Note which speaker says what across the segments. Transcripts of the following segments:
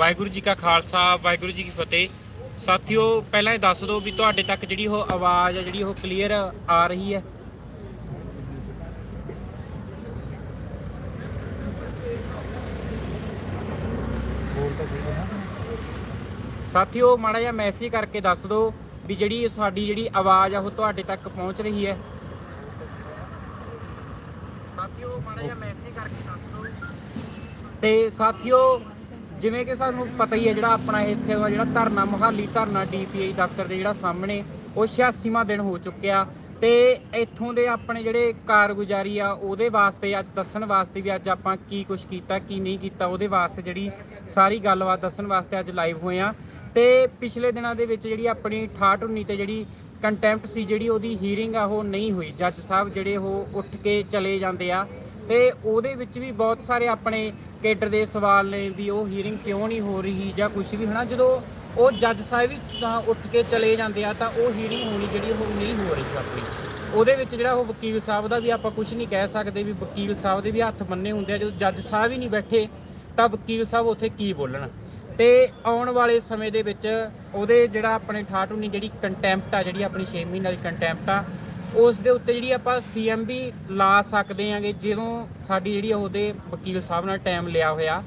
Speaker 1: ਵਾਹਿਗੁਰੂ ਜੀ ਕਾ ਖਾਲਸਾ, ਵਾਹਿਗੁਰੂ ਜੀ ਕੀ ਫਤਿਹ। ਸਾਥੀਓ, ਪਹਿਲਾਂ ਇਹ ਦੱਸ ਦਿਓ ਵੀ ਤੁਹਾਡੇ ਤੱਕ ਜਿਹੜੀ ਉਹ ਆਵਾਜ਼ ਆ, ਜਿਹੜੀ ਉਹ ਕਲੀਅਰ ਆ ਰਹੀ ਹੈ। ਸਾਥੀਓ, ਮਾੜਾ ਜਿਹਾ ਮੈਸੇਜ ਕਰਕੇ ਦੱਸ ਦਿਓ ਵੀ ਜਿਹੜੀ ਸਾਡੀ ਜਿਹੜੀ ਆਵਾਜ਼ ਆ, ਉਹ ਤੁਹਾਡੇ ਤੱਕ ਪਹੁੰਚ ਰਹੀ ਹੈ। ਸਾਥੀਓ, ਮਾੜਾ ਜਿਹਾ ਮੈਸੇਜ ਕਰਕੇ ਦੱਸ ਦਿਓ। ਤੇ ਸਾਥੀਓ ਜਿਵੇਂ ਕਿ ਸਾਨੂੰ ਪਤਾ ਹੀ ਹੈ ਜਿਹੜਾ ਆਪਣਾ ਇੱਥੇ ਦਾ ਜਿਹੜਾ ਧਰਨਾ, ਮੁਹਾਲੀ ਧਰਨਾ ਡੀਪੀਆਈ ਦਫ਼ਤਰ ਦੇ ਜਿਹੜਾ ਸਾਹਮਣੇ, ਉਹ 86ਵਾਂ ਦਿਨ ਹੋ ਚੁੱਕਿਆ। ਤੇ ਇੱਥੋਂ ਦੇ ਆਪਣੇ ਜਿਹੜੇ ਕਾਰਗੁਜ਼ਾਰੀ ਆ, ਉਹਦੇ ਵਾਸਤੇ ਅੱਜ ਦੱਸਣ ਵਾਸਤੇ ਵੀ ਅੱਜ ਆਪਾਂ ਕੀ ਕੁਝ ਕੀਤਾ, ਕੀ ਨਹੀਂ ਕੀਤਾ, ਉਹਦੇ ਵਾਸਤੇ ਜਿਹੜੀ ਸਾਰੀ ਗੱਲਬਾਤ ਦੱਸਣ ਵਾਸਤੇ ਅੱਜ ਲਾਈਵ ਹੋਏ ਆ। ਤੇ ਪਿਛਲੇ ਦਿਨਾਂ ਦੇ ਵਿੱਚ ਜਿਹੜੀ ਆਪਣੀ 68 19 ਤੇ ਜਿਹੜੀ ਕੰਟੈਂਪਟ ਸੀ, ਜਿਹੜੀ ਉਹਦੀ ਹੀਅਰਿੰਗ ਆ, ਉਹ ਨਹੀਂ ਹੋਈ। ਜੱਜ ਸਾਹਿਬ ਜਿਹੜੇ ਉਹ ਉੱਠ ਕੇ ਚਲੇ ਜਾਂਦੇ ਆ। ਤੇ ਉਹਦੇ ਵਿੱਚ ਵੀ ਬਹੁਤ ਸਾਰੇ ਆਪਣੇ ਕੇਡਰ ਦੇ ਸਵਾਲ ਨੇ ਵੀ ਉਹ ਹੀਅਰਿੰਗ ਕਿਉਂ ਨਹੀਂ ਹੋ ਰਹੀ ਜਾਂ ਕੁਝ ਵੀ, ਹਨਾ? ਜਦੋਂ ਉਹ ਜੱਜ ਸਾਹਿਬ ਹੀ ਤਾਂ ਉੱਠ ਕੇ ਚਲੇ ਜਾਂਦੇ ਆ, ਤਾਂ ਉਹ ਹੀਅਰਿੰਗ ਹੋਣੀ ਜਿਹੜੀ ਉਹ ਨਹੀਂ ਹੋ ਰਹੀ ਆਪਣੀ। ਉਹਦੇ ਵਿੱਚ ਜਿਹੜਾ ਉਹ ਵਕੀਲ ਸਾਹਿਬ ਦਾ ਵੀ ਆਪਾਂ ਕੁਝ ਨਹੀਂ ਕਹਿ ਸਕਦੇ ਵੀ ਵਕੀਲ ਸਾਹਿਬ ਦੇ ਵੀ ਹੱਥ ਬੰਨੇ ਹੁੰਦੇ ਆ। ਜਦੋਂ ਜੱਜ ਸਾਹਿਬ ਹੀ ਨਹੀਂ ਬੈਠੇ, ਤਾਂ ਵਕੀਲ ਸਾਹਿਬ ਉੱਥੇ ਕੀ ਬੋਲਣ? ਤੇ ਆਉਣ ਵਾਲੇ ਸਮੇਂ ਦੇ ਵਿੱਚ ਉਹਦੇ ਜਿਹੜਾ ਆਪਣੇ 68 19 ਜਿਹੜੀ ਕੰਟੈਂਪਟ ਆ, ਜਿਹੜੀ ਆਪਣੀ 6 ਮਹੀਨਿਆਂ ਦੀ ਕੰਟੈਂਪਟ ਆ ਉਸ ਦੇ ਉੱਤੇ ਜਿਹੜੀ ਆਪਾਂ ਸੀਐਮ ਵੀ ਲਾ ਸਕਦੇ ਆਂਗੇ, ਜਦੋਂ ਸਾਡੀ ਜਿਹੜੀ ਉਹਦੇ ਵਕੀਲ ਸਾਹਿਬ ਨਾਲ ਟਾਈਮ ਲਿਆ ਹੋਇਆ,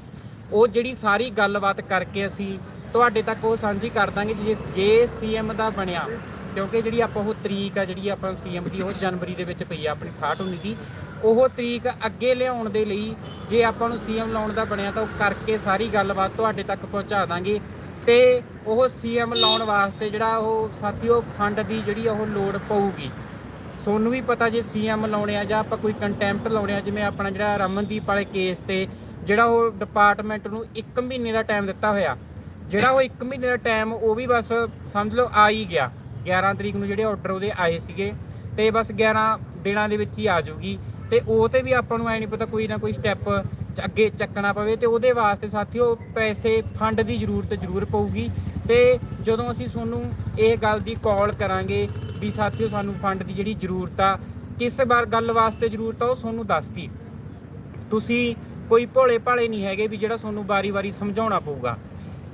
Speaker 1: ਉਹ ਜਿਹੜੀ ਸਾਰੀ ਗੱਲਬਾਤ ਕਰਕੇ ਅਸੀਂ ਤੁਹਾਡੇ ਤੱਕ ਉਹ ਸਾਂਝੀ ਕਰ ਦਾਂਗੇ ਜੇ ਜੇ ਸੀਐਮ ਦਾ ਬਣਿਆ, ਕਿਉਂਕਿ ਜਿਹੜੀ ਆਪਾਂ ਉਹ ਤਰੀਕ ਆ, ਜਿਹੜੀ ਆਪਾਂ ਸੀਐਮ ਦੀ ਉਹ ਜਨਵਰੀ ਦੇ ਵਿੱਚ ਪਈ ਆ ਆਪਣੀ 68 19 ਦੀ, ਉਹ ਤਰੀਕ ਅੱਗੇ ਲਿਆਉਣ ਦੇ ਲਈ ਜੇ ਆਪਾਂ ਨੂੰ ਸੀਐਮ ਲਾਉਣ ਦਾ ਬਣਿਆ ਤਾਂ ਉਹ ਕਰਕੇ ਸਾਰੀ ਗੱਲਬਾਤ ਤੁਹਾਡੇ ਤੱਕ ਪਹੁੰਚਾ ਦਾਂਗੇ। ਤੇ ਉਹ ਸੀਐਮ ਲਾਉਣ ਵਾਸਤੇ ਜਿਹੜਾ ਉਹ ਸਾਥੀਓ ਫੰਡ ਦੀ ਜਿਹੜੀ ਉਹ ਲੋੜ ਪਊਗੀ। ਸੋਨੂੰ ਵੀ ਪਤਾ ਜੇ ਸੀਐਮ ਲਾਉਣੇ ਆ ਜਾਂ ਆਪਾਂ ਕੋਈ ਕੰਟੈਂਪਟ ਲਾਉਣੇ ਆ, ਜਿਵੇਂ ਆਪਣਾ ਜਿਹੜਾ ਰਮਨਦੀਪ ਵਾਲੇ ਕੇਸ ਤੇ ਜਿਹੜਾ ਉਹ ਡਿਪਾਰਟਮੈਂਟ ਨੂੰ 1 ਮਹੀਨੇ ਦਾ ਟਾਈਮ ਦਿੱਤਾ ਹੋਇਆ। ਜਿਹੜਾ ਉਹ 1 ਮਹੀਨੇ ਦਾ ਟਾਈਮ ਉਹ ਵੀ ਬਸ ਸਮਝ ਲਓ ਆ ਹੀ ਗਿਆ। 11 ਤਰੀਕ ਨੂੰ ਜਿਹੜੇ ਆਰਡਰ ਉਹਦੇ ਆਏ ਸੀਗੇ ਤੇ ਬਸ 11 ਦਿਨਾਂ ਦੇ ਵਿੱਚ ਹੀ ਆ ਜਾਊਗੀ। ਤੇ ਉਹ ਤੇ ਵੀ ਆਪਾਂ ਨੂੰ ਐ ਨਹੀਂ ਪਤਾ ਕੋਈ ਨਾ ਕੋਈ ਸਟੈਪ ਅੱਗੇ ਚੱਕਣਾ ਪਵੇ ਤੇ ਉਹਦੇ ਵਾਸਤੇ ਸਾਥੀਓ ਪੈਸੇ ਫੰਡ ਦੀ ਜ਼ਰੂਰਤ ਜ਼ਰੂਰ ਪਊਗੀ। ਤੇ ਜਦੋਂ ਅਸੀਂ ਤੁਹਾਨੂੰ ਇਹ ਗੱਲ ਦੀ ਕਾਲ ਕਰਾਂਗੇ ਵੀ ਸਾਥੀਓ ਸਾਨੂੰ ਫੰਡ ਦੀ ਜਿਹੜੀ ਜ਼ਰੂਰਤ ਆ, ਕਿਸ ਵਾਰ ਗੱਲ ਵਾਸਤੇ ਜ਼ਰੂਰਤ ਆ, ਉਹ ਤੁਹਾਨੂੰ ਦੱਸਤੀ। ਤੁਸੀਂ ਕੋਈ ਭੋਲੇ ਭਾਲੇ ਨਹੀਂ ਹੈਗੇ ਵੀ ਜਿਹੜਾ ਤੁਹਾਨੂੰ ਵਾਰੀ-ਵਾਰੀ ਸਮਝਾਉਣਾ ਪਊਗਾ।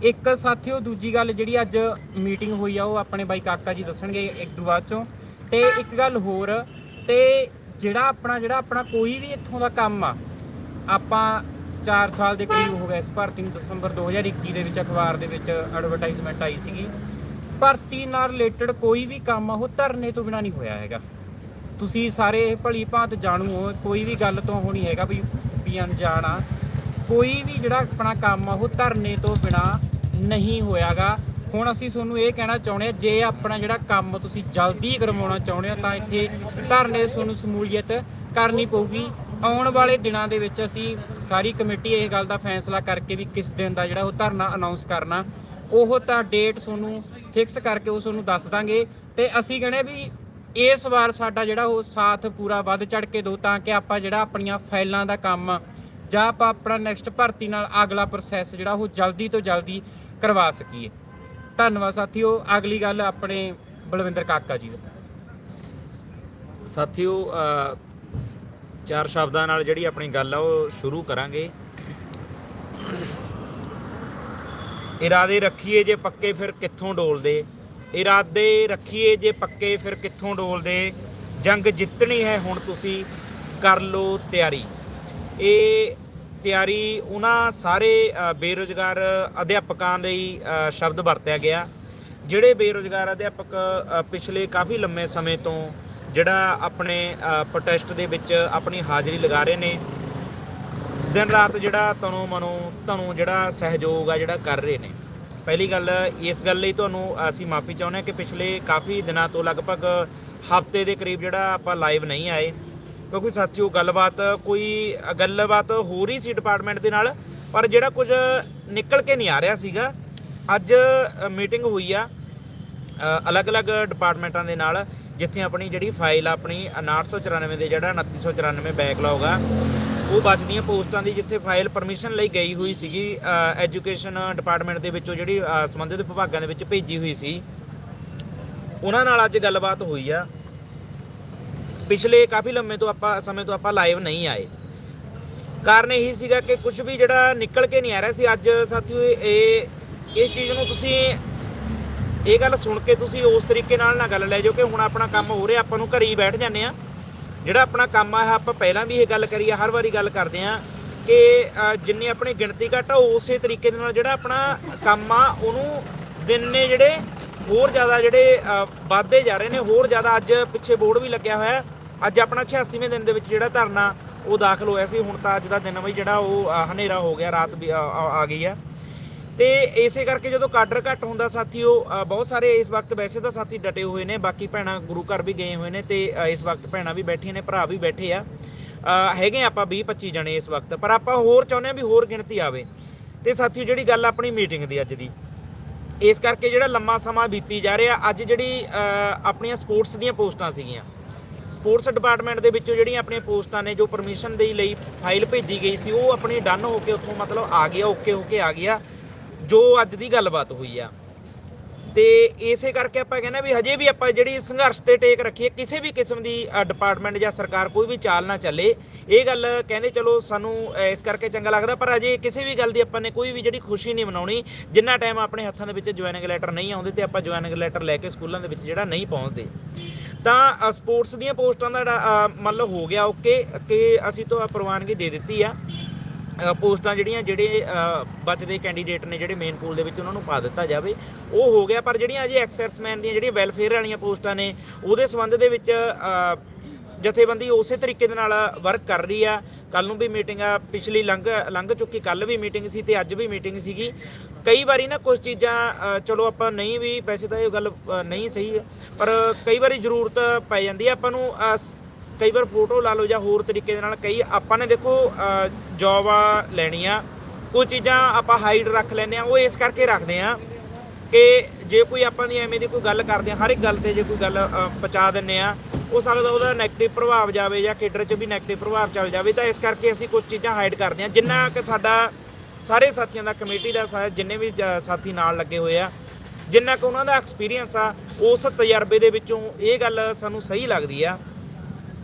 Speaker 1: ਇੱਕ ਸਾਥੀਓ ਦੂਜੀ ਗੱਲ ਜਿਹੜੀ ਅੱਜ ਮੀਟਿੰਗ ਹੋਈ ਆ, ਉਹ ਆਪਣੇ ਬਾਈ ਕਾਕਾ ਜੀ ਦੱਸਣਗੇ ਇੱਕ ਦੋ ਬਾਅਦ ਚੋਂ। ਤੇ ਇੱਕ ਗੱਲ ਹੋਰ, ਤੇ ਜਿਹੜਾ ਆਪਣਾ ਜਿਹੜਾ ਆਪਣਾ ਕੋਈ ਵੀ ਇੱਥੋਂ ਦਾ ਕੰਮ ਆ, ਆਪਾਂ 4 ਸਾਲ ਦੇ ਕਰੀਬ ਹੋ ਗਿਆ ਇਸ ਭਰਤੀ ਨੂੰ, ਦਸੰਬਰ 2021 ਦੇ ਵਿੱਚ ਅਖਬਾਰ ਦੇ ਵਿੱਚ ਐਡਵਰਟਾਈਜ਼ਮੈਂਟ ਆਈ ਸੀਗੀ। ਭਰਤੀ ਨਾਲ ਰਿਲੇਟਡ ਕੋਈ ਵੀ ਕੰਮ ਆ, ਉਹ ਧਰਨੇ ਤੋਂ ਬਿਨਾ ਨਹੀਂ ਹੋਇਆ ਹੈਗਾ। ਤੁਸੀਂ ਸਾਰੇ ਭਲੀ ਭਾਂਤ ਜਾਣੂ ਹੋ, ਕੋਈ ਵੀ ਗੱਲ ਤੋਂ ਹੋਣੀ ਹੈਗਾ ਵੀ ਵੀ ਅਣਜਾਣ ਆ। ਕੋਈ ਵੀ ਜਿਹੜਾ ਆਪਣਾ ਕੰਮ ਆ, ਉਹ ਧਰਨੇ ਤੋਂ ਬਿਨਾ ਨਹੀਂ ਹੋਇਆਗਾ। ਹੁਣ ਅਸੀਂ ਤੁਹਾਨੂੰ ਇਹ ਕਹਿਣਾ ਚਾਹੁੰਦੇ ਆ, ਜੇ ਆਪਣਾ ਜਿਹੜਾ ਕੰਮ ਤੁਸੀਂ ਜਲਦੀ ਕਰਵਾਉਣਾ ਚਾਹੁੰਦੇ ਹੋ, ਤਾਂ ਇੱਥੇ ਧਰਨੇ ਤੁਹਾਨੂੰ ਸਮੂਲੀਅਤ ਕਰਨੀ ਪਊਗੀ। ਆਉਣ ਵਾਲੇ ਦਿਨਾਂ ਦੇ ਵਿੱਚ ਅਸੀਂ ਸਾਰੀ ਕਮੇਟੀ ਇਹ ਗੱਲ ਦਾ ਫੈਸਲਾ ਕਰਕੇ ਵੀ ਕਿਸ ਦਿਨ ਦਾ ਜਿਹੜਾ ਉਹ ਧਰਨਾ ਅਨਾਉਂਸ ਕਰਨਾ। ਉਹ ਤਾਂ ਡੇਟ ਤੁਹਾਨੂੰ ਫਿਕਸ ਕਰਕੇ ਉਹ ਤੁਹਾਨੂੰ ਦੱਸ ਦਾਂਗੇ। ਤੇ ਅਸੀਂ ਕਹਿੰਦੇ ਵੀ ਇਸ ਵਾਰ ਸਾਡਾ ਜਿਹੜਾ ਉਹ ਸਾਥ ਪੂਰਾ ਵੱਧ ਚੜ ਕੇ ਦੋ ਤਾਂ ਕਿ ਆਪਾਂ ਜਿਹੜਾ ਆਪਣੀਆਂ ਫਾਈਲਾਂ ਦਾ ਕੰਮ ਜਾਂ ਆਪਾਂ ਆਪਣਾ ਨੈਕਸਟ ਭਰਤੀ ਨਾਲ ਅਗਲਾ ਪ੍ਰੋਸੈਸ ਜਿਹੜਾ ਉਹ ਜਲਦੀ ਤੋਂ ਜਲਦੀ ਕਰਵਾ ਸਕੀਏ। ਧੰਨਵਾਦ ਸਾਥੀਓ, ਅਗਲੀ ਗੱਲ ਆਪਣੇ ਬਲਵਿੰਦਰ ਕਾਕਾ ਜੀ ਦਾ।
Speaker 2: ਸਾਥੀਓ ਚਾਰ ਸ਼ਬਦਾਂ ਨਾਲ ਜਿਹੜੀ ਆਪਣੀ ਗੱਲ ਆ, ਉਹ ਸ਼ੁਰੂ ਕਰਾਂਗੇ। ਇਰਾਦੇ ਰੱਖੀਏ ਜੇ ਪੱਕੇ ਫਿਰ ਕਿੱਥੋਂ ਡੋਲਦੇ? ਇਰਾਦੇ ਰੱਖੀਏ ਜੇ ਪੱਕੇ ਫਿਰ ਕਿੱਥੋਂ ਡੋਲਦੇ? ਜੰਗ ਜਿੱਤਣੀ ਹੈ ਹੁਣ ਤੁਸੀਂ ਕਰ ਲਓ ਤਿਆਰੀ। ਇਹ ਤਿਆਰੀ ਉਹਨਾਂ ਸਾਰੇ ਅ, ਬੇਰੁਜ਼ਗਾਰ ਅਧਿਆਪਕਾਂ ਲਈ ਸ਼ਬਦ ਵਰਤਿਆ ਗਿਆ। ਜਿਹੜੇ ਬੇਰੁਜ਼ਗਾਰ ਅਧਿਆਪਕ ਪਿਛਲੇ ਕਾਫੀ ਲੰਮੇ ਸਮੇਂ ਤੋਂ ਜਿਹੜਾ ਆਪਣੇ ਪ੍ਰੋਟੈਸਟ ਦੇ ਵਿੱਚ ਆਪਣੀ ਹਾਜ਼ਰੀ ਲਗਾ ਰਹੇ ਨੇ ਦਿਨ ਰਾਤ ਜਿਹੜਾ ਤਨੋ ਮਨੋ ਤੁਹਾਨੂੰ ਜਿਹੜਾ ਸਹਿਯੋਗ ਆ ਜਿਹੜਾ ਕਰ ਰਹੇ ਨੇ। ਪਹਿਲੀ ਗੱਲ ਇਸ ਗੱਲ ਲਈ ਤੁਹਾਨੂੰ ਅਸੀਂ ਮਾਫੀ ਚਾਹੁੰਦੇ ਹਾਂ ਕਿ ਪਿਛਲੇ ਕਾਫੀ ਦਿਨਾਂ ਤੋਂ ਲਗਭਗ ਹਫ਼ਤੇ ਦੇ ਕਰੀਬ ਜਿਹੜਾ ਆਪਾਂ ਲਾਈਵ ਨਹੀਂ ਆਏ। ਕਿਉਂਕਿ ਸਾਥੀਓ ਗੱਲਬਾਤ ਕੋਈ, ਗੱਲਬਾਤ ਹੋ ਰਹੀ ਸੀ ਡਿਪਾਰਟਮੈਂਟ ਦੇ ਨਾਲ, ਪਰ ਜਿਹੜਾ ਕੁਝ ਨਿਕਲ ਕੇ ਨਹੀਂ ਆ ਰਿਹਾ ਸੀਗਾ। ਅੱਜ ਮੀਟਿੰਗ ਹੋਈ ਆ ਅਲੱਗ-ਅਲੱਗ ਡਿਪਾਰਟਮੈਂਟਾਂ ਦੇ ਨਾਲ, ਜਿੱਥੇ ਆਪਣੀ ਜਿਹੜੀ ਫਾਈਲ ਆ ਆਪਣੀ 5994 ਦੇ ਜਿਹੜਾ 2994 ਬੈਕਲੌਗ ਆ ਉਹ ਬਚਦੀਆਂ ਪੋਸਟਾਂ ਦੀ ਜਿੱਥੇ ਫਾਈਲ ਪਰਮਿਸ਼ਨ ਲਈ ਗਈ ਹੋਈ ਸੀਗੀ ਐਜੂਕੇਸ਼ਨ ਡਿਪਾਰਟਮੈਂਟ ਦੇ ਵਿੱਚੋਂ ਜਿਹੜੀ ਸੰਬੰਧਿਤ ਵਿਭਾਗਾਂ ਦੇ ਵਿੱਚ ਭੇਜੀ ਹੋਈ ਸੀ। ਉਹਨਾਂ ਨਾਲ ਅੱਜ ਗੱਲਬਾਤ ਹੋਈ ਆ। ਪਿਛਲੇ ਕਾਫੀ ਲੰਮੇ ਤੋਂ ਆਪਾਂ, ਸਮੇਂ ਤੋਂ ਆਪਾਂ ਲਾਈਵ ਨਹੀਂ ਆਏ। ਕਾਰਨ ਇਹੀ ਸੀਗਾ ਕਿ ਕੁਝ ਵੀ ਜਿਹੜਾ ਨਿਕਲ ਕੇ ਨਹੀਂ ਆ ਰਿਹਾ ਸੀ। ਅੱਜ ਸਾਥੀਓ, ਇਹ ਇਹ ਚੀਜ਼ ਨੂੰ ਤੁਸੀਂ ਇਹ ਗੱਲ ਸੁਣ ਕੇ ਤੁਸੀਂ ਉਸ ਤਰੀਕੇ ਨਾਲ ਨਾ ਗੱਲ ਲੈ ਜਾਓ ਕਿ ਹੁਣ ਆਪਣਾ ਕੰਮ ਹੋ ਰਿਹਾ, ਆਪਾਂ ਨੂੰ ਘਰੇ ਹੀ ਬੈਠ ਜਾਂਦੇ ਆ। ਜਿਹੜਾ ਆਪਣਾ ਕੰਮ ਆ ਆਪਾਂ ਪਹਿਲਾਂ ਵੀ ਇਹ ਗੱਲ ਕਰੀ ਆ ਹਰ ਵਾਰੀ ਗੱਲ ਕਰਦੇ ਆ ਕਿ ਜਿੰਨੀ ਆਪਣੀ ਗਿਣਤੀ ਘੱਟ ਆ ਉਸੇ ਤਰੀਕੇ ਦੇ ਨਾਲ ਜਿਹੜਾ ਆਪਣਾ ਕੰਮ ਆ ਉਹਨੂੰ ਦਿਨ ਨੇ ਜਿਹੜੇ ਹੋਰ ਜ਼ਿਆਦਾ ਜਿਹੜੇ ਅ, ਵੱਧਦੇ ਜਾ ਰਹੇ ਨੇ ਹੋਰ ਜ਼ਿਆਦਾ ਅੱਜ ਪਿੱਛੇ ਬੋਰਡ ਵੀ ਲੱਗਿਆ ਹੋਇਆ ਅੱਜ ਆਪਣਾ 86ਵੇਂ ਦਿਨ ਦੇ ਵਿੱਚ ਜਿਹੜਾ ਧਰਨਾ ਉਹ ਦਾਖਲ ਹੋਇਆ ਸੀ ਹੁਣ ਤਾਂ ਅੱਜ ਦਾ ਦਿਨ ਵੀ ਜਿਹੜਾ ਉਹ ਹਨੇਰਾ ਹੋ ਗਿਆ ਰਾਤ ਵੀ ਆ- ਆ ਆ ਗਈ ਆ ਤੇ ਇਸੇ ਕਰਕੇ ਜਦੋਂ ਕਾਡਰ ਘੱਟ ਹੁੰਦਾ ਸਾਥੀਓ ਅ, ਬਹੁਤ ਸਾਰੇ ਇਸ ਵਕਤ ਵੈਸੇ ਤਾਂ ਸਾਥੀ ਡਟੇ ਹੋਏ ਨੇ ਬਾਕੀ ਭੈਣਾਂ ਗੁਰੂ ਘਰ ਵੀ ਗਏ ਹੋਏ ਨੇ ਤੇ ਇਸ ਵਕਤ ਭੈਣਾਂ ਵੀ ਬੈਠੀਆਂ ਨੇ ਭਰਾ ਵੀ ਬੈਠੇ ਆ। ਅ, ਹੈਗੇ ਆਪਾਂ 20 25 ਜਣੇ ਇਸ ਵਕਤ ਪਰ ਆਪਾਂ ਹੋਰ ਚਾਹੁੰਦੇ ਆ ਵੀ ਹੋਰ ਗਿਣਤੀ ਆਵੇ। ਤੇ ਸਾਥੀਓ ਜਿਹੜੀ ਗੱਲ ਆਪਣੀ ਮੀਟਿੰਗ ਦੀ ਅੱਜ ਦੀ ਇਸ ਕਰਕੇ ਜਿਹੜਾ ਲੰਮਾ ਸਮਾਂ ਬੀਤੀ ਜਾ ਰਿਹਾ ਅੱਜ ਜਿਹੜੀ ਆਪਣੀਆਂ ਸਪੋਰਟਸ ਦੀਆਂ ਪੋਸਟਾਂ ਸੀਗੀਆਂ। ਸਪੋਰਟਸ ਡਿਪਾਰਟਮੈਂਟ ਦੇ ਵਿੱਚੋਂ ਜਿਹੜੀਆਂ ਆਪਣੀਆਂ ਪੋਸਟਾਂ ਨੇ ਜੋ ਪਰਮਿਸ਼ਨ ਦੇ ਲਈ ਫਾਈਲ ਭੇਜੀ ਗਈ ਸੀ ਉਹ ਆਪਣੀ ਡਨ ਹੋ ਕੇ ਉੱਥੋਂ ਮਤਲਬ ਆ ਗਿਆ ਓਕੇ ਹੋ ਕੇ ਆ ਗਿਆ। ਜੋ ਅੱਜ ਦੀ ਗੱਲਬਾਤ ਹੋਈ ਆ। ਤੇ ਇਸੇ ਕਰਕੇ ਆਪਾਂ ਕਹਿੰਦੇ ਵੀ ਹਜੇ ਵੀ ਆਪਾਂ ਜਿਹੜੀ ਸੰਘਰਸ਼ ਤੇ ਟੇਕ ਰੱਖੀਏ ਕਿਸੇ ਵੀ ਕਿਸਮ ਦੀ ਡਿਪਾਰਟਮੈਂਟ ਜਾਂ ਸਰਕਾਰ ਕੋਈ ਵੀ ਚਾਲ ਨਾ ਚੱਲੇ। ਇਹ ਗੱਲ ਕਹਿੰਦੇ ਚਲੋ ਸਾਨੂੰ ਇਸ ਕਰਕੇ ਚੰਗਾ ਲੱਗਦਾ ਪਰ ਅਜੇ ਕਿਸੇ ਵੀ ਗੱਲ ਦੀ ਆਪਾਂ ਨੇ ਕੋਈ ਵੀ ਜਿਹੜੀ ਖੁਸ਼ੀ ਨਹੀਂ ਮਨਾਉਣੀ। ਜਿੰਨਾ ਟਾਈਮ ਆਪਣੇ ਹੱਥਾਂ ਦੇ ਵਿੱਚ ਜੁਆਇਨਿੰਗ ਲੈਟਰ ਨਹੀਂ ਆਉਂਦੇ ਤੇ ਆਪਾਂ ਜੁਆਇਨਿੰਗ ਲੈਟਰ ਲੈ ਕੇ ਸਕੂਲਾਂ ਦੇ ਵਿੱਚ ਜਿਹੜਾ ਨਹੀਂ ਪਹੁੰਚਦੇ। ਤਾਂ ਸਪੋਰਟਸ ਦੀਆਂ ਪੋਸਟਾਂ ਦਾ ਜਿਹੜਾ, ਅ, ਮਤਲਬ ਹੋ ਗਿਆ ਓਕੇ ਕਿ ਅਸੀਂ ਤੋਂ ਪ੍ਰਵਾਨਗੀ ਦੇ ਦਿੱਤੀ ਆ। ਪੋਸਟਾਂ ਜਿਹੜੀਆਂ, ਜਿਹੜੇ ਬਚਦੇ ਕੈਂਡੀਡੇਟ ਨੇ ਜਿਹੜੇ ਮੇਨ ਪੂਲ ਦੇ ਵਿੱਚ ਉਹਨਾਂ ਨੂੰ ਪਾ ਦਿੱਤਾ ਜਾਵੇ, ਉਹ ਹੋ ਗਿਆ। ਪਰ ਜਿਹੜੀਆਂ ਅਜੇ ਐਕਸੈਸਮੈਨ ਦੀਆਂ ਜਿਹੜੀਆਂ ਵੈਲਫੇਅਰ ਵਾਲੀਆਂ ਪੋਸਟਾਂ ਨੇ, ਉਹਦੇ ਸੰਬੰਧ ਦੇ ਵਿੱਚ ਜਥੇਬੰਦੀ ਉਸੇ ਤਰੀਕੇ ਦੇ ਨਾਲ ਵਰਕ ਕਰ ਰਹੀ ਆ। ਕੱਲ ਨੂੰ ਵੀ ਮੀਟਿੰਗ ਆ, ਪਿਛਲੀ ਲੰਘ ਲੰਘ ਚੁੱਕੀ ਕੱਲ ਵੀ ਮੀਟਿੰਗ ਸੀ ਤੇ ਅੱਜ ਵੀ ਮੀਟਿੰਗ ਸੀਗੀ। ਕਈ ਵਾਰੀ ਨਾ ਕੁਝ ਚੀਜ਼ਾਂ ਚਲੋ ਆਪਾਂ ਨਹੀਂ ਵੀ, ਵੈਸੇ ਤਾਂ ਇਹ ਗੱਲ ਨਹੀਂ ਸਹੀ ਪਰ ਕਈ ਵਾਰੀ ਜ਼ਰੂਰਤ ਪੈ ਜਾਂਦੀ ਹੈ ਆਪਾਂ ਨੂੰ ਕਈ ਵਾਰ ਫੋਟੋ ਲਾ ਲਓ ਜਾਂ ਹੋਰ ਤਰੀਕੇ ਦੇ ਨਾਲ ਕਈ ਆਪਾਂ ਨੇ ਦੇਖੋ ਜੌਬ ਲੈਣੀ ਆ ਕੋਈ ਚੀਜ਼ਾਂ ਆਪਾਂ ਹਾਈਡ ਰੱਖ ਲੈਂਦੇ ਆ ਉਹ ਇਸ ਕਰਕੇ ਰੱਖਦੇ ਆ ਕਿ ਜੇ ਕੋਈ ਆਪਾਂ ਦੀ ਐਵੇਂ ਦੀ ਕੋਈ ਗੱਲ ਕਰਦੇ ਆ ਹਰ ਇੱਕ ਗੱਲ ਤੇ ਜੇ ਕੋਈ ਗੱਲ ਪਹੁੰਚਾ ਦਿੰਨੇ ਆ ਉਹ ਸਕਦਾ ਉਹਦਾ 네ਗੇਟਿਵ ਪ੍ਰਭਾਵ ਜਾਵੇ ਜਾਂ ਕੇਡਰ 'ਚ ਵੀ 네ਗੇਟਿਵ ਪ੍ਰਭਾਵ ਚੱਲ ਜਾਵੇ, ਤਾਂ ਇਸ ਕਰਕੇ ਅਸੀਂ ਕੁਝ ਚੀਜ਼ਾਂ ਹਾਈਡ ਕਰਦੇ ਆ ਜਿੰਨਾ ਕਿ ਸਾਡਾ ਸਾਰੇ ਸਾਥੀਆਂ ਦਾ ਕਮੇਟੀ ਦਾ ਸਾਰੇ ਜਿੰਨੇ ਵੀ ਜ- ਸਾਥੀ ਨਾਲ ਲੱਗੇ ਹੋਏ ਆ, ਜਿੰਨਾ ਕੁ ਉਹਨਾਂ ਦਾ ਐਕਸਪੀਰੀਅੰਸ ਆ, ਉਸ ਤਜਰਬੇ ਦੇ ਵਿੱਚੋਂ ਇਹ ਗੱਲ ਸਾਨੂੰ ਸਹੀ ਲੱਗਦੀ ਆ।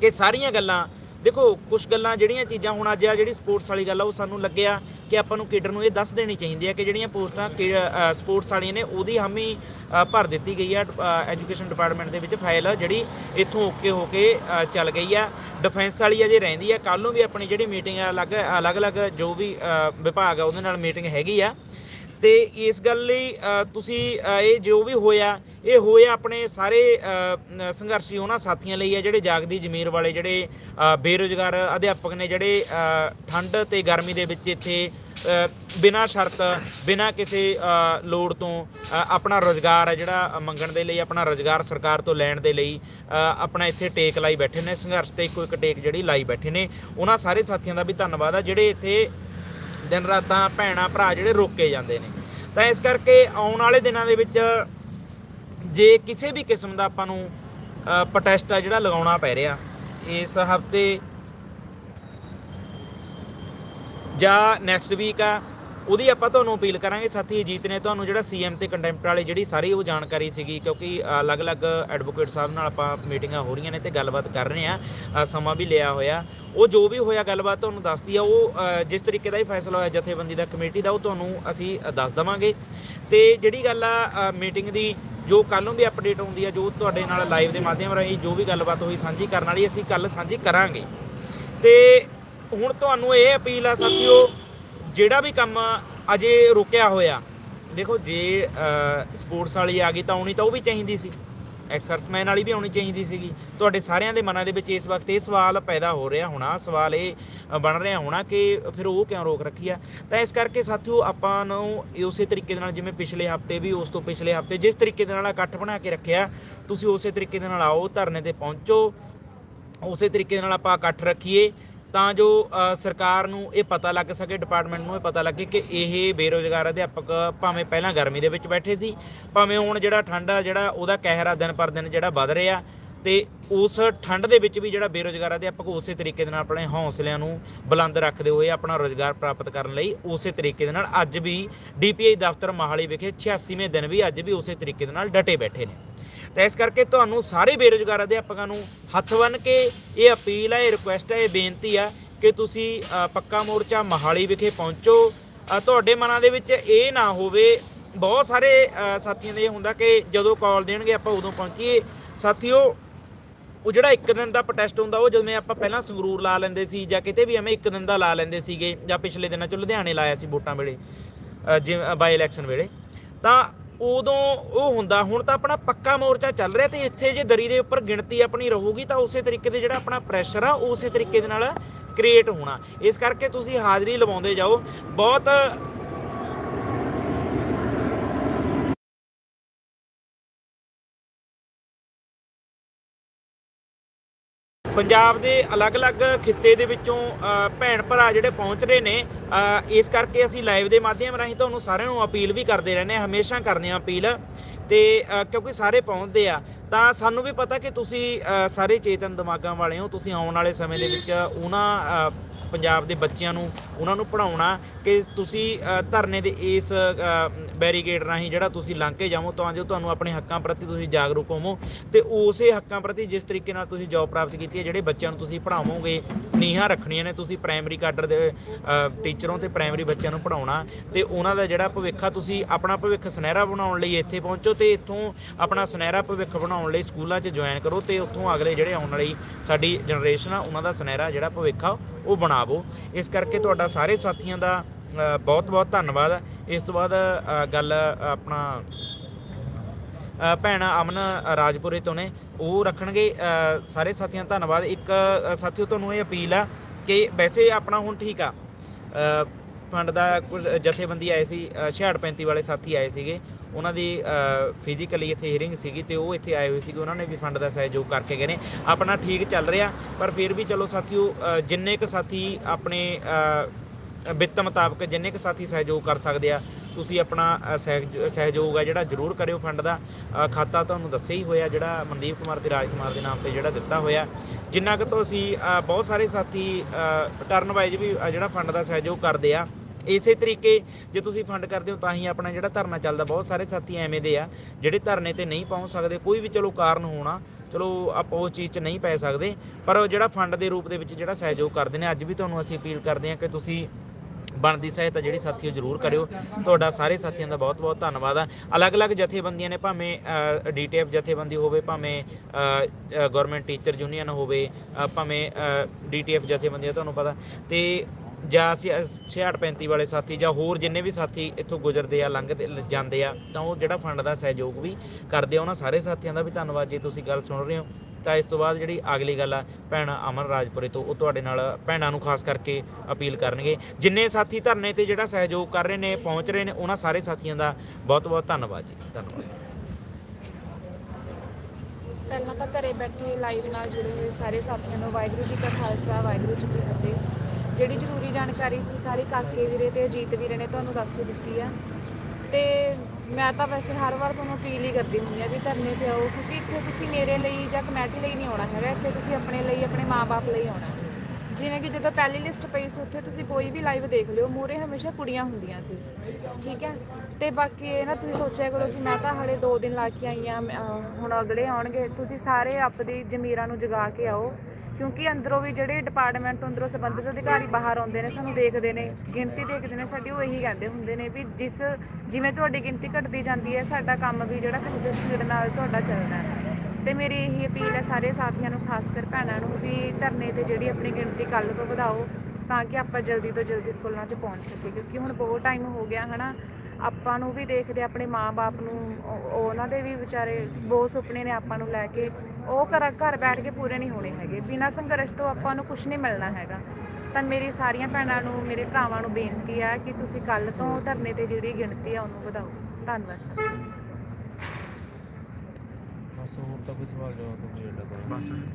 Speaker 2: ਇਹ ਸਾਰੀਆਂ ਗੱਲਾਂ, ਦੇਖੋ ਕੁਝ ਗੱਲਾਂ ਜਿਹੜੀਆਂ ਚੀਜ਼ਾਂ ਹੁਣ ਅੱਜ ਆ ਜਿਹੜੀ ਸਪੋਰਟਸ ਵਾਲੀ ਗੱਲ ਆ, ਉਹ ਸਾਨੂੰ ਲੱਗਿਆ ਕਿ ਆਪਾਂ ਨੂੰ ਕੇਡਰ ਨੂੰ ਇਹ ਦੱਸ ਦੇਣੀ ਚਾਹੀਦੀ ਹੈ ਕਿ ਜਿਹੜੀਆਂ ਪੋਸਟਾਂ ਸਪੋਰਟਸ ਵਾਲੀਆਂ ਨੇ, ਉਹਦੀ ਹਾਮੀ ਭਰ ਦਿੱਤੀ ਗਈ ਆ ਐਜੂਕੇਸ਼ਨ ਡਿਪਾਰਟਮੈਂਟ ਦੇ ਵਿੱਚ ਫਾਈਲ, ਜਿਹੜੀ ਇੱਥੋਂ ਓਕੇ ਹੋ ਕੇ ਚੱਲ ਗਈ ਆ। ਡਿਫੈਂਸ ਵਾਲੀ ਅਜੇ ਰਹਿੰਦੀ ਆ। ਕੱਲ ਨੂੰ ਵੀ ਆਪਣੀ ਜਿਹੜੀ ਮੀਟਿੰਗ ਆ, ਅਲੱਗ, ਅਲੱਗ-ਅਲੱਗ ਜੋ ਵੀ ਵਿਭਾਗ ਆ, ਉਹਦੇ ਨਾਲ ਮੀਟਿੰਗ ਹੈਗੀ ਆ। ਤੇ ਇਸ ਗੱਲ ਲਈ ਤੁਸੀਂ ਇਹ ਜੋ ਵੀ ਹੋਇਆ ਇਹ ਹੋਇਆ ਆਪਣੇ ਸਾਰੇ ਸੰਘਰਸ਼ੀ ਉਹਨਾਂ ਸਾਥੀਆਂ ਲਈ ਹੈ ਜਿਹੜੇ ਜਾਗਦੀ ਜ਼ਮੀਰ ਵਾਲੇ ਜਿਹੜੇ ਅ, ਬੇਰੁਜ਼ਗਾਰ ਅਧਿਆਪਕ ਨੇ ਜਿਹੜੇ ਠੰਡ ਤੇ ਗਰਮੀ ਦੇ ਵਿੱਚ ਇੱਥੇ ਬਿਨਾ ਸ਼ਰਤ ਬਿਨਾ ਕਿਸੇ ਲੋੜ ਤੋਂ ਆਪਣਾ ਰੋਜ਼ਗਾਰ ਹੈ ਜਿਹੜਾ ਮੰਗਣ ਦੇ ਲਈ ਆਪਣਾ ਰੋਜ਼ਗਾਰ ਸਰਕਾਰ ਤੋਂ ਲੈਣ ਦੇ ਲਈ ਆਪਣਾ ਇੱਥੇ ਟੇਕ ਲਾਈ ਬੈਠੇ ਨੇ ਸੰਘਰਸ਼ ਤੇ ਇੱਕੋ ਇੱਕ ਟੇਕ ਜਿਹੜੀ ਲਾਈ ਬੈਠੇ ਨੇ। ਉਹਨਾਂ ਸਾਰੇ ਸਾਥੀਆਂ ਦਾ ਵੀ ਧੰਨਵਾਦ ਆ ਜਿਹੜੇ ਇੱਥੇ ਦਿਨ ਰਾਤਾਂ ਭੈਣਾਂ ਭਰਾ ਜਿਹੜੇ ਰੋਕੇ ਜਾਂਦੇ ਨੇ। ਤਾਂ ਇਸ ਕਰਕੇ ਆਉਣ ਵਾਲੇ ਦਿਨਾਂ ਦੇ ਵਿੱਚ ਜੇ ਕਿਸੇ ਵੀ ਕਿਸਮ ਦਾ ਆਪਾਂ ਨੂੰ ਪ੍ਰੋਟੈਸਟ ਆ ਜਿਹੜਾ ਲਗਾਉਣਾ ਪੈ ਰਿਹਾ, ਇਸ ਹਫ਼ਤੇ ਜਾਂ ਨੈਕਸਟ ਵੀਕ ਆ ਉਹਦੀ ਆਪਾਂ ਤੁਹਾਨੂੰ ਅਪੀਲ ਕਰਾਂਗੇ ਸਾਥੀ ਅਜੀਤ ਨੇ ਤੁਹਾਨੂੰ ਜਿਹੜਾ ਸੀਐਮ ਤੇ ਕੰਟੈਂਪਟ ਵਾਲੀ ਜਿਹੜੀ ਸਾਰੀ ਉਹ ਜਾਣਕਾਰੀ ਸੀਗੀ, ਕਿਉਂਕਿ ਅਲੱਗ-ਅਲੱਗ ਐਡਵੋਕੇਟ ਸਾਹਿਬ ਨਾਲ ਆਪਾਂ ਮੀਟਿੰਗਾਂ ਹੋ ਰਹੀਆਂ ਨੇ ਤੇ ਗੱਲਬਾਤ ਕਰ ਰਹੇ ਆ ਸਮਾਂ ਵੀ ਲਿਆ ਹੋਇਆ। ਉਹ ਜੋ ਵੀ ਹੋਇਆ ਗੱਲਬਾਤ ਤੁਹਾਨੂੰ ਦੱਸਦੀ ਆ, ਉਹ ਜਿਸ ਤਰੀਕੇ ਦਾ ਹੀ ਫੈਸਲਾ ਹੋਇਆ ਜਥੇਬੰਦੀ ਦਾ, ਕਮੇਟੀ ਦਾ, ਉਹ ਤੁਹਾਨੂੰ ਅਸੀਂ ਦੱਸ ਦਵਾਂਗੇ। ਤੇ ਜਿਹੜੀ ਗੱਲ ਆ ਮੀਟਿੰਗ ਦੀ, ਜੋ ਕੱਲ ਨੂੰ ਵੀ ਅਪਡੇਟ ਹੁੰਦੀ ਆ, ਜੋ ਤੁਹਾਡੇ ਨਾਲ ਲਾਈਵ ਦੇ ਮਾਧਿਅਮ ਰਾਹੀਂ ਜੋ ਵੀ ਗੱਲਬਾਤ ਹੋਈ ਸਾਂਝੀ ਕਰਨ ਵਾਲੀ, ਅਸੀਂ ਕੱਲ ਸਾਂਝੀ ਕਰਾਂਗੇ। ਤੇ ਹੁਣ ਤੁਹਾਨੂੰ ਇਹ ਅਪੀਲ ਆ ਸਾਥੀਓ ਜਿਹੜਾ ਵੀ ਕੰਮ ਅਜੇ ਰੁਕਿਆ ਹੋਇਆ, ਦੇਖੋ ਜੇ ਸਪੋਰਟਸ ਵਾਲੀ ਆ ਗਈ ਤਾਂ ਆਉਣੀ ਤਾਂ ਉਹ ਵੀ ਚਾਹੀਦੀ ਸੀ। ਐਕਸਰਸਮੈਨ ਵਾਲੀ ਵੀ ਆਉਣੀ ਚਾਹੀਦੀ ਸੀਗੀ। ਤੁਹਾਡੇ ਸਾਰਿਆਂ ਦੇ ਮਨਾਂ ਦੇ ਵਿੱਚ ਇਸ ਵਕਤ ਇਹ ਸਵਾਲ ਪੈਦਾ ਹੋ ਰਿਹਾ ਹੋਣਾ, ਸਵਾਲ ਇਹ ਬਣ ਰਿਹਾ ਹੋਣਾ ਕਿ ਫਿਰ ਉਹ ਕਿਉਂ ਰੋਕ ਰੱਖੀ ਆ? ਤਾਂ ਇਸ ਕਰਕੇ ਸਾਥੀਓ ਆਪਾਂ ਨੂੰ ਉਸੇ ਤਰੀਕੇ ਦੇ ਨਾਲ ਜਿਵੇਂ ਪਿਛਲੇ ਹਫ਼ਤੇ ਵੀ, ਉਸ ਤੋਂ ਪਿਛਲੇ ਹਫ਼ਤੇ ਜਿਸ ਤਰੀਕੇ ਦੇ ਨਾਲ ਇਕੱਠ ਬਣਾ ਕੇ ਰੱਖਿਆ, ਤੁਸੀਂ ਉਸੇ ਤਰੀਕੇ ਦੇ ਨਾਲ ਆਓ, ਧਰਨੇ ਤੇ ਪਹੁੰਚੋ। ਉਸੇ ਤਰੀਕੇ ਦੇ ਨਾਲ ਆਪਾਂ ਇਕੱਠ ਰੱਖੀਏ। ਤਾਂ ਜੋ ਸਰਕਾਰ ਨੂੰ ਇਹ ਪਤਾ ਲੱਗ ਸਕੇ, ਡਿਪਾਰਟਮੈਂਟ ਨੂੰ ਇਹ ਪਤਾ ਲੱਗੇ ਕਿ ਇਹ ਬੇਰੋਜ਼ਗਾਰ ਅਧਿਆਪਕ ਭਾਵੇਂ ਪਹਿਲਾਂ ਗਰਮੀ ਦੇ ਵਿੱਚ ਬੈਠੇ ਸੀ, ਭਾਵੇਂ ਹੁਣ ਜਿਹੜਾ ਠੰਡ ਆ, ਜਿਹੜਾ ਉਹਦਾ ਕਹਿਰਾ ਦਿਨ ਪਰ ਦਿਨ ਜਿਹੜਾ ਵੱਧ ਰਿਹਾ ਤੇ ਉਸ ਠੰਡ ਦੇ ਵਿੱਚ ਵੀ ਜਿਹੜਾ ਬੇਰੋਜ਼ਗਾਰ ਅਧਿਆਪਕ ਉਸੇ ਤਰੀਕੇ ਦੇ ਨਾਲ ਆਪਣੇ ਹੌਸਲਿਆਂ ਨੂੰ ਬੁਲੰਦ ਰੱਖਦੇ ਹੋਏ ਆਪਣਾ ਰੋਜ਼ਗਾਰ ਪ੍ਰਾਪਤ ਕਰਨ ਲਈ ਉਸੇ ਤਰੀਕੇ ਦੇ ਨਾਲ ਅੱਜ ਵੀ ਡੀਪੀਆਈ ਦਫ਼ਤਰ ਮਹਾਲੀ ਵਿਖੇ 86ਵੇਂ ਦਿਨ ਵੀ ਅੱਜ ਵੀ ਉਸੇ ਤਰੀਕੇ ਦੇ ਨਾਲ ਡਟੇ ਬੈਠੇ ਨੇ। ਤਾਂ ਇਸ ਕਰਕੇ ਤੁਹਾਨੂੰ ਸਾਰੇ ਬੇਰੁਜ਼ਗਾਰ ਅਧਿਆਪਕਾਂ ਨੂੰ ਹੱਥ ਬੰਨ੍ਹ ਕੇ ਇਹ ਅਪੀਲ ਹੈ, ਇਹ ਰਿਕੁਐਸਟ ਹੈ, ਇਹ ਬੇਨਤੀ ਆ ਕਿ ਤੁਸੀਂ ਪੱਕਾ ਮੋਰਚਾ ਮਹਾਲੀ ਵਿਖੇ ਪਹੁੰਚੋ। ਤੁਹਾਡੇ ਮਨਾਂ ਦੇ ਵਿੱਚ ਇਹ ਨਾ ਹੋਵੇ, ਬਹੁਤ ਸਾਰੇ ਸਾਥੀਆਂ ਦੇ ਇਹ ਹੁੰਦਾ ਕਿ ਜਦੋਂ ਕਾਲ ਦੇਣਗੇ ਆਪਾਂ ਉਦੋਂ ਪਹੁੰਚੀਏ। ਸਾਥੀਓ, ਉਹ ਜਿਹੜਾ ਇੱਕ ਦਿਨ ਦਾ ਪ੍ਰੋਟੈਸਟ ਹੁੰਦਾ, ਉਹ ਜਦੋਂ ਆਪਾਂ ਪਹਿਲਾਂ ਸੰਗਰੂਰ ਲਾ ਲੈਂਦੇ ਸੀ ਜਾਂ ਕਿਤੇ ਵੀ ਐਵੇਂ ਇੱਕ ਦਿਨ ਦਾ ਲਾ ਲੈਂਦੇ ਸੀਗੇ ਜਾਂ ਪਿਛਲੇ ਦਿਨਾਂ ਚ ਲੁਧਿਆਣੇ ਲਾਇਆ ਸੀ ਵੋਟਾਂ ਵੇਲੇ ਜਿਵੇਂ ਬਾਈ ਇਲੈਕਸ਼ਨ ਵੇਲੇ। ਤਾਂ ਉਦੋਂ ਉਹ ਹੁੰਦਾ, ਹੁਣ ਤਾਂ ਆਪਣਾ ਪੱਕਾ ਮੋਰਚਾ ਚੱਲ ਰਿਹਾ ਤੇ ਇੱਥੇ ਜੇ ਦਰੀ ਦੇ ਉੱਪਰ ਗਿਣਤੀ ਆਪਣੀ ਰਹੂਗੀ ਤਾਂ ਉਸੇ ਤਰੀਕੇ ਦੇ ਜਿਹੜਾ ਆਪਣਾ ਪ੍ਰੈਸ਼ਰ ਆ, ਉਸੇ ਤਰੀਕੇ ਦੇ ਨਾਲ ਕ੍ਰੀਏਟ ਹੋਣਾ। ਇਸ ਕਰਕੇ ਤੁਸੀਂ ਹਾਜ਼ਰੀ ਲਵਾਉਂਦੇ ਜਾਓ। ਬਹੁਤ ਪੰਜਾਬ ਦੇ ਅਲੱਗ-ਅਲੱਗ ਖਿੱਤੇ ਦੇ ਵਿੱਚੋਂ ਭੈਣ ਭਰਾ ਜਿਹੜੇ ਪਹੁੰਚ ਰਹੇ ਨੇ ਇਸ ਕਰਕੇ ਅਸੀਂ ਲਾਈਵ ਦੇ ਮਾਧਿਅਮ ਰਾਹੀਂ ਤੁਹਾਨੂੰ ਸਾਰਿਆਂ ਨੂੰ ਅਪੀਲ ਵੀ ਕਰਦੇ ਰਹਿੰਦੇ ਹਾਂ, ਹਮੇਸ਼ਾ ਕਰਦੇ ਹਾਂ ਅਪੀਲ। ਤੇ ਕਿਉਂਕਿ ਸਾਰੇ ਪਹੁੰਚਦੇ ਆ, ਤਾਂ ਸਾਨੂੰ ਵੀ ਪਤਾ ਕਿ ਤੁਸੀਂ ਸਾਰੇ ਚੇਤਨ ਦਿਮਾਗਾਂ ਵਾਲੇ ਹੋ, ਤੁਸੀਂ ਆਉਣ ਵਾਲੇ ਸਮੇਂ ਦੇ ਵਿੱਚ ਉਹਨਾਂ ਪੰਜਾਬ ਦੇ ਬੱਚਿਆਂ ਨੂੰ, ਉਹਨਾਂ ਨੂੰ ਪੜਾਉਣਾ ਕਿ ਤੁਸੀਂ ਧਰਨੇ ਦੇ ਇਸ ਬੈਰੀਕੇਡ ਰਾਹੀਂ ਜਿਹੜਾ ਤੁਸੀਂ ਲੰਘ ਕੇ ਜਾਵੋ, ਤਾਂ ਜੋ ਤੁਹਾਨੂੰ ਆਪਣੇ ਹੱਕਾਂ ਪ੍ਰਤੀ ਤੁਸੀਂ ਜਾਗਰੂਕ ਹੋਵੋ ਤੇ ਉਸੇ ਹੱਕਾਂ ਪ੍ਰਤੀ ਜਿਸ ਤਰੀਕੇ ਨਾਲ ਤੁਸੀਂ ਜੌਬ ਪ੍ਰਾਪਤ ਕੀਤੀ ਹੈ, ਜਿਹੜੇ ਬੱਚਿਆਂ ਨੂੰ ਤੁਸੀਂ ਪੜਾਵੋਗੇ ਨੀਹਾਂ ਰੱਖਣੀਆਂ ਨੇ ਤੁਸੀਂ ਪ੍ਰਾਇਮਰੀ ਕਾਡਰ ਦੇ ਟੀਚਰੋਂ ਤੇ ਪ੍ਰਾਇਮਰੀ ਬੱਚਿਆਂ ਨੂੰ ਪੜਾਉਣਾ ਤੇ ਉਹਨਾਂ ਦਾ ਜਿਹੜਾ ਭਵਿੱਖ ਆ, ਤੁਸੀਂ ਆਪਣਾ ਭਵਿੱਖ ਸੁਨਹਿਰਾ ਬਣਾਉਣ ਲਈ ਇੱਥੇ ਪਹੁੰਚੋ ਤੇ ਇੱਥੋਂ ਆਪਣਾ ਸੁਨਹਿਰਾ ਭਵਿੱਖ ਬਣਾਉਣ ਲਈ ਸਕੂਲਾਂ 'ਚ ਜੁਆਇਨ ਕਰੋ ਤੇ ਉੱਥੋਂ ਅਗਲੇ ਜਿਹੜੇ ਆਉਣ ਵਾਲੀ ਸਾਡੀ ਜਨਰੇਸ਼ਨ ਆ, ਉਹਨਾਂ ਦਾ ਸੁਨਹਿਰਾ ਜਿਹੜਾ ਭਵਿੱਖ ਆ, ਉਹ ਬਣਾਵੋ। ਇਸ ਕਰਕੇ ਤੁਹਾਡਾ ਸਾਰੇ ਸਾਥੀਆਂ ਦਾ ਬਹੁਤ ਬਹੁਤ ਧੰਨਵਾਦ। ਇਸ ਤੋਂ ਬਾਅਦ ਗੱਲ ਆਪਣਾ ਭੈਣ ਅਮਨ ਰਾਜਪੁਰੇ ਤੋਂ ਨੇ। ਉਹ ਰੱਖਣਗੇ ਸਾਰੇ ਸਾਥੀਆਂ ਦਾ ਧੰਨਵਾਦ। ਇੱਕ ਸਾਥੀਓ ਤੁਹਾਨੂੰ ਇਹ ਅਪੀਲ ਆ ਕਿ ਵੈਸੇ ਆਪਣਾ ਹੁਣ ਠੀਕ ਆ। ਫੰਡ ਦਾ ਕੁਝ ਜਥੇਬੰਦੀ ਆਏ ਸੀ ਅ, 6635 ਵਾਲੇ ਸਾਥੀ ਆਏ ਸੀਗੇ। ਉਹਨਾਂ ਦੀ ਫਿਜ਼ੀਕਲੀ ਇੱਥੇ ਹੀਰਿੰਗ ਸੀਗੀ ਤੇ ਉਹ ਇੱਥੇ ਆਏ ਹੋਏ ਸੀਗੇ। ਉਹਨਾਂ ਨੇ ਵੀ ਫੰਡ ਦਾ ਸਹਿਯੋਗ ਕਰਕੇ ਗਏ ਨੇ। ਆਪਣਾ ਠੀਕ ਚੱਲ ਰਿਹਾ ਪਰ ਫਿਰ ਵੀ ਚਲੋ ਸਾਥੀਓ ਜਿੰਨੇ ਕ ਸਾਥੀ ਆਪਣੇ ਵਿੱਤ ਮੁਤਾਬਕ ਜਿੰਨੇ ਕ ਸਾਥੀ ਸਹਿਯੋਗ ਕਰ ਸਕਦੇ ਆ ਤੁਸੀਂ ਆਪਣਾ ਅ, ਸਹਿਯੋਗ ਆ ਜਿਹੜਾ ਜ਼ਰੂਰ ਕਰਿਓ ਫੰਡ ਦਾ। ਖਾਤਾ ਤੁਹਾਨੂੰ ਦੱਸਿਆ ਹੀ ਹੋਇਆ ਜਿਹੜਾ ਮਨਦੀਪ ਕੁਮਾਰ ਤੇ ਰਾਜ ਕੁਮਾਰ ਦੇ ਨਾਮ ਤੇ ਜਿਹੜਾ ਦਿੱਤਾ ਹੋਇਆ। ਜਿੰਨਾ ਕੁ ਤੁਸੀਂ ਬਹੁਤ ਸਾਰੇ ਸਾਥੀ ਟਰਨ ਵਾਈਜ਼ ਵੀ ਜਿਹੜਾ ਫੰਡ ਦਾ ਸਹਿਯੋਗ ਕਰਦੇ ਆ ਇਸੇ ਤਰੀਕੇ ਜੇ ਤੁਸੀਂ ਫੰਡ ਕਰਦੇ ਹੋ ਤਾਂ ਹੀ ਆਪਣਾ ਜਿਹੜਾ ਧਰਨਾ ਚੱਲਦਾ। ਬਹੁਤ ਸਾਰੇ ਸਾਥੀ ਐਵੇਂ ਦੇ ਆ ਜਿਹੜੇ ਧਰਨੇ ਤੇ ਨਹੀਂ ਪਹੁੰਚ ਸਕਦੇ। ਕੋਈ ਵੀ ਚਲੋ ਕਾਰਨ ਹੋਣਾ ਚਲੋ ਆਪਾਂ ਉਸ ਚੀਜ਼ 'ਚ ਨਹੀਂ ਪੈ ਸਕਦੇ ਪਰ ਉਹ ਜਿਹੜਾ ਫੰਡ ਦੇ ਰੂਪ ਦੇ ਵਿੱਚ ਜਿਹੜਾ ਸਹਿਯੋਗ ਕਰਦੇ ਨੇ ਅੱਜ ਵੀ ਤੁਹਾਨੂੰ ਅਸੀਂ ਅਪੀਲ ਕਰਦੇ ਹਾਂ ਕਿ ਤੁਸੀਂ ਬਣਦੀ ਸਹਾਇਤਾ ਜਿਹੜੀ ਸਾਥੀਓ ਜ਼ਰੂਰ ਕਰਿਓ। ਤੁਹਾਡਾ ਸਾਰੇ ਸਾਥੀਆਂ ਦਾ ਬਹੁਤ-ਬਹੁਤ ਧੰਨਵਾਦ ਆ। ਅਲੱਗ-ਅਲੱਗ ਜਥੇਬੰਦੀਆਂ ਨੇ ਭਾਵੇਂ ਡੀਟੀਐਫ ਜਥੇਬੰਦੀ ਹੋਵੇ ਭਾਵੇਂ ਗਵਰਨਮੈਂਟ ਟੀਚਰ ਯੂਨੀਅਨ ਹੋਵੇ ਅ, ਭਾਵੇਂ ਡੀਟੀਐਫ ਜਥੇਬੰਦੀਆਂ ਤੁਹਾਨੂੰ ਪਤਾ। ਤੇ ਜਾਂ ਅਸੀਂ 6635 ਵਾਲੇ ਸਾਥੀ ਜਾਂ ਹੋਰ ਜਿੰਨੇ ਵੀ ਸਾਥੀ ਇੱਥੋਂ ਗੁਜ਼ਰਦੇ ਆ ਲੰਘਦੇ ਲ- ਜਾਂਦੇ ਆ ਤਾਂ ਉਹ ਜਿਹੜਾ ਫੰਡ ਦਾ ਸਹਿਯੋਗ ਵੀ ਕਰਦੇ ਆ ਉਹਨਾਂ ਸਾਰੇ ਸਾਥੀਆਂ ਦਾ ਵੀ ਧੰਨਵਾਦ। ਜੇ ਤੁਸੀਂ ਗੱਲ ਸੁਣ ਰਹੇ ਹੋ ਤਾਂ ਇਸ ਤੋਂ ਬਾਅਦ ਜਿਹੜੀ ਅਗਲੀ ਗੱਲ ਆ, ਭੈਣ ਅਮਨ ਰਾਜਪੁਰੇ ਤੋਂ, ਉਹ ਤੁਹਾਡੇ ਨਾਲ ਭੈਣਾਂ ਨੂੰ ਖਾਸ ਕਰਕੇ ਅਪੀਲ ਕਰਨਗੇ। ਜਿੰਨੇ ਸਾਥੀ ਧਰਨੇ ਤੇ ਜਿਹੜਾ ਸਹਿਯੋਗ ਕਰ ਰਹੇ ਨੇ, ਪਹੁੰਚ ਰਹੇ ਨੇ, ਉਹਨਾਂ ਸਾਰੇ ਸਾਥੀਆਂ ਦਾ ਬਹੁਤ ਬਹੁਤ ਧੰਨਵਾਦ ਜੀ। ਧੰਨਵਾਦ।
Speaker 3: ਪਹਿਲਾਂ ਤਾਂ ਘਰੇ ਬੈਠੇ ਲਾਈਵ ਨਾਲ ਜੁੜੇ ਹੋਏ ਸਾਰੇ ਸਾਥੀਆਂ ਨੂੰ ਵਾਹਿਗੁਰੂ ਜੀ ਕਾ ਖਾਲਸਾ, ਵਾਹਿਗੁਰੂ ਜੀ ਕੀ ਫਤਿਹ। ਜਿਹੜੀ ਜ਼ਰੂਰੀ ਜਾਣਕਾਰੀ ਸੀ, ਸਾਰੇ ਕਾਕੇ ਵੀਰੇ ਤੇ ਅਜੀਤ ਵੀਰੇ ਨੇ ਤੁਹਾਨੂੰ ਦੱਸ ਹੀ ਦਿੱਤੀ ਆ। ਤੇ ਮੈਂ ਤਾਂ ਵੈਸੇ ਹਰ ਵਾਰ ਤੁਹਾਨੂੰ ਅਪੀਲ ਹੀ ਕਰਦੀ ਹੁੰਦੀ ਆ ਵੀ ਧਰਨੇ ਤੇ ਆਓ, ਕਿਉਂਕਿ ਇੱਥੇ ਤੁਸੀਂ ਮੇਰੇ ਲਈ ਜਾਂ ਕਮੇਟੀ ਲਈ ਨਹੀਂ ਆਉਣਾ ਹੈਗਾ, ਇੱਥੇ ਤੁਸੀਂ ਆਪਣੇ ਲਈ, ਆਪਣੇ ਮਾਪੇ ਲਈ ਆਉਣਾ ਜਿਵੇਂ ਕਿ ਜਦੋਂ ਪਹਿਲੀ ਲਿਸਟ ਪਈ ਸੀ, ਉੱਥੇ ਤੁਸੀਂ ਕੋਈ ਵੀ ਲਾਈਵ ਦੇਖ ਲਿਓ ਮੂਰੇ ਹਮੇਸ਼ਾ ਕੁੜੀਆਂ ਹੁੰਦੀਆਂ ਸੀ, ਠੀਕ ਹੈ? ਤੇ ਬਾਕੀ ਇਹ ਨਾ ਤੁਸੀਂ ਸੋਚਿਆ ਕਰੋ ਕਿ ਮੈਂ ਤਾਂ ਹਲੇ 2 ਦਿਨ ਲਾ ਕੇ ਆਈ ਆ ਹੁਣ ਅਗਲੇ ਆਉਣਗੇ, ਤੁਸੀਂ ਸਾਰੇ ਆਪਦੀ ਜ਼ਮੀਰਾਂ ਨੂੰ ਜਗਾ ਕੇ ਆਓ। ਕਿਉਂਕਿ ਅੰਦਰੋਂ ਵੀ ਜਿਹੜੇ ਡਿਪਾਰਟਮੈਂਟ ਤੋਂ ਅੰਦਰੋਂ ਸੰਬੰਧਿਤ ਅਧਿਕਾਰੀ ਬਾਹਰ ਆਉਂਦੇ ਨੇ, ਸਾਨੂੰ ਦੇਖਦੇ ਨੇ, ਗਿਣਤੀ ਦੇਖਦੇ ਨੇ, ਸਾਡੀ ਉਹ ਇਹੀ ਕਹਿੰਦੇ ਹੁੰਦੇ ਨੇ ਵੀ ਜਿਸ ਜਿਵੇਂ ਤੁਹਾਡੀ ਗਿਣਤੀ ਘਟਦੀ ਜਾਂਦੀ ਹੈ, ਸਾਡਾ ਕੰਮ ਵੀ ਜਿਹੜਾ ਕਿ ਉਸੇ ਸਪੀਡ ਨਾਲ ਤੁਹਾਡਾ ਚੱਲਦਾ ਹੈ। ਤੇ ਮੇਰੀ ਇਹੀ ਅਪੀਲ ਹੈ ਸਾਰੇ ਸਾਥੀਆਂ ਨੂੰ, ਖਾਸ ਕਰ ਭੈਣਾਂ ਨੂੰ ਵੀ ਧਰਨੇ ਤੇ ਜਿਹੜੀ ਆਪਣੀ ਗਿਣਤੀ ਕੱਲ ਤੋਂ ਵਧਾਓ, ਤਾਂ ਕਿ ਆਪਾਂ ਜਲਦੀ ਤੋਂ ਜਲਦੀ ਸਕੂਲਾਂ 'ਚ ਪਹੁੰਚ ਸਕੀਏ, ਕਿਉਂਕਿ ਹੁਣ ਬਹੁਤ ਟਾਈਮ ਹੋ ਗਿਆ, ਹਨਾ। ਆਪਾਂ ਨੂੰ ਵੀ ਦੇਖਦੇ ਆਪਣੇ ਮਾਪੇ ਨੂੰ ਉਹ- ਉਹਨਾਂ ਦੇ ਵੀ ਵਿਚਾਰੇ ਬਹੁਤ ਸੁਪਨੇ ਨੇ ਆਪਾਂ ਨੂੰ ਲੈ ਕੇ। ਉਹ ਘਰ ਘਰ ਬੈਠ ਕੇ ਪੂਰੇ ਨਹੀਂ ਹੋਣੇ ਹੈਗੇ। ਬਿਨਾਂ ਸੰਘਰਸ਼ ਤੋਂ ਆਪਾਂ ਨੂੰ ਕੁਝ ਨਹੀਂ ਮਿਲਣਾ ਹੈਗਾ। ਤਾਂ ਮੇਰੀ ਸਾਰੀਆਂ ਭੈਣਾਂ ਨੂੰ ਮੇਰੇ ਭਰਾਵਾਂ ਨੂੰ ਬੇਨਤੀ ਹੈ ਕਿ ਤੁਸੀਂ ਕੱਲ ਤੋਂ ਧਰਨੇ ਤੇ ਜਿਹੜੀ ਗਿਣਤੀ ਆ ਉਹਨੂੰ ਵਧਾਓ। ਧੰਨਵਾਦ ਸਰ।
Speaker 4: ਬਸ ਹੋਰ ਤਾਂ ਕੋਈ ਸਵਾਲ ਜਵਾਬ ਨਹੀਂ ਮਿਲਦਾ